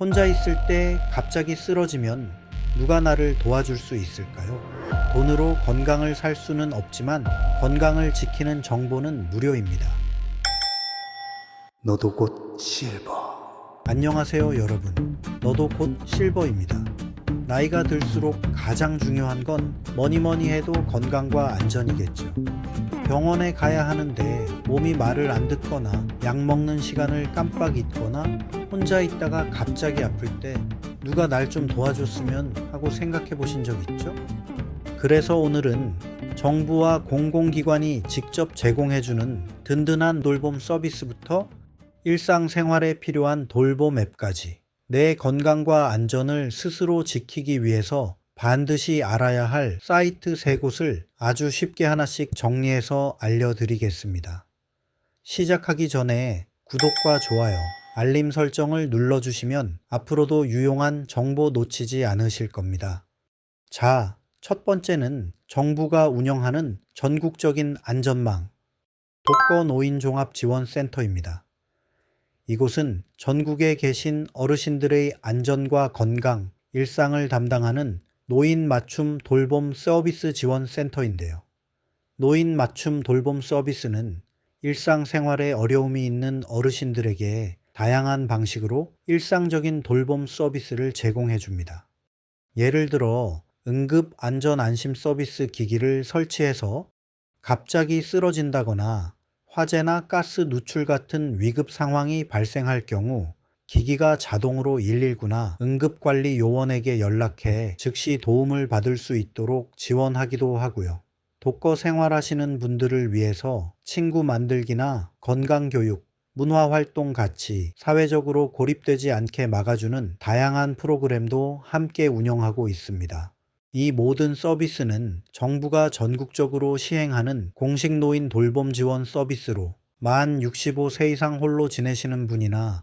혼자 있을 때 갑자기 쓰러지면 누가 나를 도와줄 수 있을까요? 돈으로 건강을 살 수는 없지만 건강을 지키는 정보는 무료입니다. 너도 곧 실버. 안녕하세요, 여러분. 너도 곧 실버입니다. 나이가 들수록 가장 중요한 건 뭐니 뭐니 해도 건강과 안전이겠죠. 병원에 가야 하는데 몸이 말을 안 듣거나 약 먹는 시간을 깜빡 잊거나 혼자 있다가 갑자기 아플 때 누가 날 좀 도와줬으면 하고 생각해 보신 적 있죠? 그래서 오늘은 정부와 공공기관이 직접 제공해주는 든든한 돌봄 서비스부터 일상생활에 필요한 돌봄 앱까지 내 건강과 안전을 스스로 지키기 위해서 반드시 알아야 할 사이트 세 곳을 아주 쉽게 하나씩 정리해서 알려드리겠습니다. 시작하기 전에 구독과 좋아요, 알림 설정을 눌러주시면 앞으로도 유용한 정보 놓치지 않으실 겁니다. 자, 첫 번째는 정부가 운영하는 전국적인 안전망 독거노인종합지원센터입니다. 이곳은 전국에 계신 어르신들의 안전과 건강, 일상을 담당하는 노인 맞춤 돌봄 서비스 지원 센터인데요. 노인 맞춤 돌봄 서비스는 일상생활에 어려움이 있는 어르신들에게 다양한 방식으로 일상적인 돌봄 서비스를 제공해 줍니다. 예를 들어 응급 안전 안심 서비스 기기를 설치해서 갑자기 쓰러진다거나 화재나 가스 누출 같은 위급 상황이 발생할 경우 기기가 자동으로 119나 응급관리 요원에게 연락해 즉시 도움을 받을 수 있도록 지원하기도 하고요. 독거 생활하시는 분들을 위해서 친구 만들기나 건강교육, 문화활동 같이 사회적으로 고립되지 않게 막아주는 다양한 프로그램도 함께 운영하고 있습니다. 이 모든 서비스는 정부가 전국적으로 시행하는 공식 노인 돌봄 지원 서비스로 만 65세 이상 홀로 지내시는 분이나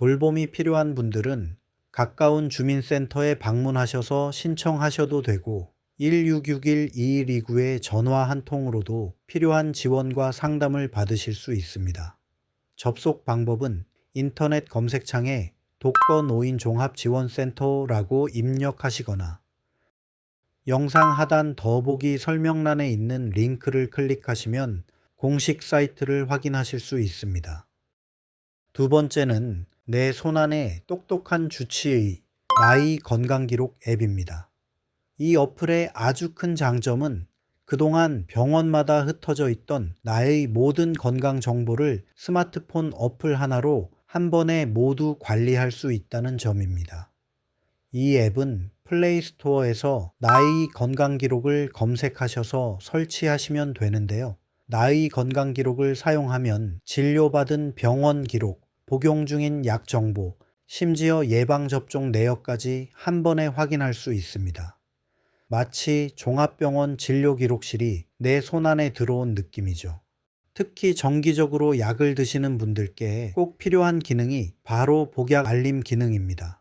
돌봄이 필요한 분들은 가까운 주민센터에 방문하셔서 신청하셔도 되고 1661-2129의 전화 한 통으로도 필요한 지원과 상담을 받으실 수 있습니다. 접속 방법은 인터넷 검색창에 독거 노인 종합지원센터라고 입력하시거나 영상 하단 더보기 설명란에 있는 링크를 클릭하시면 공식 사이트를 확인하실 수 있습니다. 두 번째는 내 손안에 똑똑한 주치의 나이 건강기록 앱입니다. 이 어플의 아주 큰 장점은 그동안 병원마다 흩어져 있던 나의 모든 건강 정보를 스마트폰 어플 하나로 한 번에 모두 관리할 수 있다는 점입니다. 이 앱은 플레이 스토어에서 나의 건강 기록을 검색하셔서 설치하시면 되는데요. 나의 건강 기록을 사용하면 진료받은 병원 기록, 복용 중인 약 정보, 심지어 예방접종 내역까지 한 번에 확인할 수 있습니다. 마치 종합병원 진료기록실이 내 손안에 들어온 느낌이죠. 특히 정기적으로 약을 드시는 분들께 꼭 필요한 기능이 바로 복약 알림 기능입니다.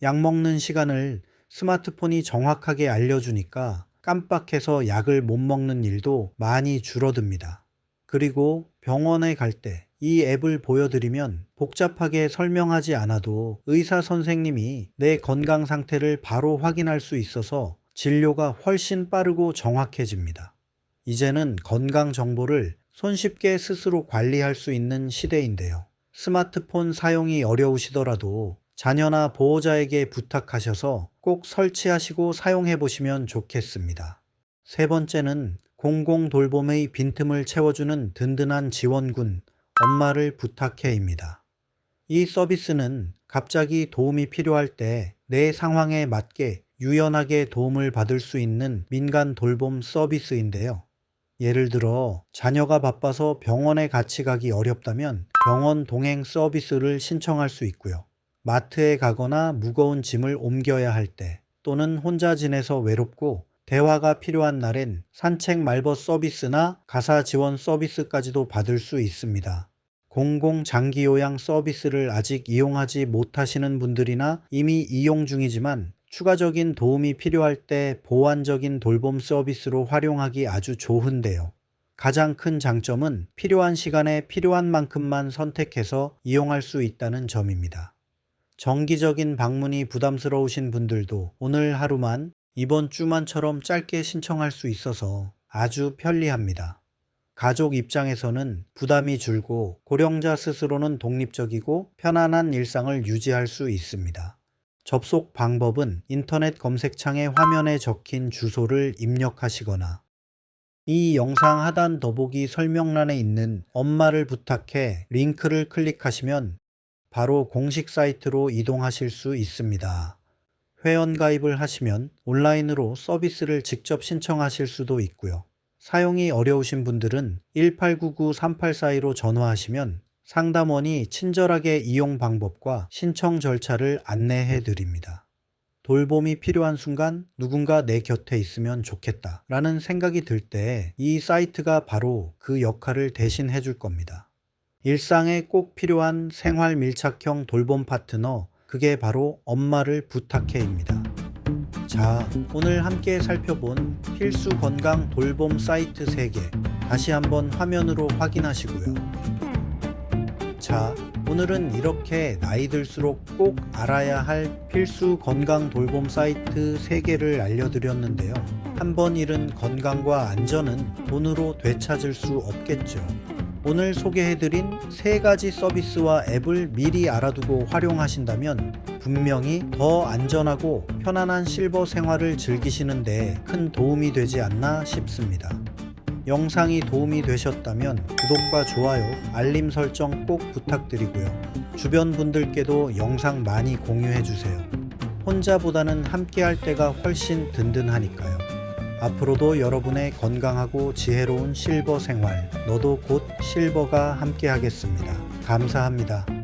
약 먹는 시간을 스마트폰이 정확하게 알려주니까 깜빡해서 약을 못 먹는 일도 많이 줄어듭니다. 그리고 병원에 갈 때 이 앱을 보여드리면 복잡하게 설명하지 않아도 의사 선생님이 내 건강 상태를 바로 확인할 수 있어서 진료가 훨씬 빠르고 정확해집니다. 이제는 건강 정보를 손쉽게 스스로 관리할 수 있는 시대인데요. 스마트폰 사용이 어려우시더라도 자녀나 보호자에게 부탁하셔서 꼭 설치하시고 사용해 보시면 좋겠습니다. 세 번째는 공공 돌봄의 빈틈을 채워주는 든든한 지원군, 엄마를 부탁해입니다. 이 서비스는 갑자기 도움이 필요할 때 내 상황에 맞게 유연하게 도움을 받을 수 있는 민간 돌봄 서비스인데요. 예를 들어 자녀가 바빠서 병원에 같이 가기 어렵다면 병원 동행 서비스를 신청할 수 있고요. 마트에 가거나 무거운 짐을 옮겨야 할 때 또는 혼자 지내서 외롭고 대화가 필요한 날엔 산책 말벗 서비스나 가사 지원 서비스까지도 받을 수 있습니다. 공공 장기 요양 서비스를 아직 이용하지 못하시는 분들이나 이미 이용 중이지만 추가적인 도움이 필요할 때 보완적인 돌봄 서비스로 활용하기 아주 좋은데요. 가장 큰 장점은 필요한 시간에 필요한 만큼만 선택해서 이용할 수 있다는 점입니다. 정기적인 방문이 부담스러우신 분들도 오늘 하루만 이번 주만처럼 짧게 신청할 수 있어서 아주 편리합니다. 가족 입장에서는 부담이 줄고 고령자 스스로는 독립적이고 편안한 일상을 유지할 수 있습니다. 접속 방법은 인터넷 검색창에 화면에 적힌 주소를 입력하시거나 이 영상 하단 더보기 설명란에 있는 엄마를 부탁해 링크를 클릭하시면 바로 공식 사이트로 이동하실 수 있습니다. 회원 가입을 하시면 온라인으로 서비스를 직접 신청하실 수도 있고요. 사용이 어려우신 분들은 1899-3842로 전화하시면 상담원이 친절하게 이용 방법과 신청 절차를 안내해 드립니다. 돌봄이 필요한 순간 누군가 내 곁에 있으면 좋겠다 라는 생각이 들 때 이 사이트가 바로 그 역할을 대신 해 줄 겁니다. 일상에 꼭 필요한 생활 밀착형 돌봄 파트너, 그게 바로 엄마를 부탁해입니다. 자, 오늘 함께 살펴본 필수 건강 돌봄 사이트 3개 다시 한번 화면으로 확인하시고요. 자, 오늘은 이렇게 나이 들수록 꼭 알아야 할 필수 건강 돌봄 사이트 3개를 알려드렸는데요. 한 번 잃은 건강과 안전은 돈으로 되찾을 수 없겠죠. 오늘 소개해드린 세 가지 서비스와 앱을 미리 알아두고 활용하신다면 분명히 더 안전하고 편안한 실버 생활을 즐기시는데 큰 도움이 되지 않나 싶습니다. 영상이 도움이 되셨다면 구독과 좋아요, 알림 설정 꼭 부탁드리고요. 주변 분들께도 영상 많이 공유해주세요. 혼자보다는 함께 할 때가 훨씬 든든하니까요. 앞으로도 여러분의 건강하고 지혜로운 실버 생활, 너도 곧 실버가 함께 하겠습니다. 감사합니다.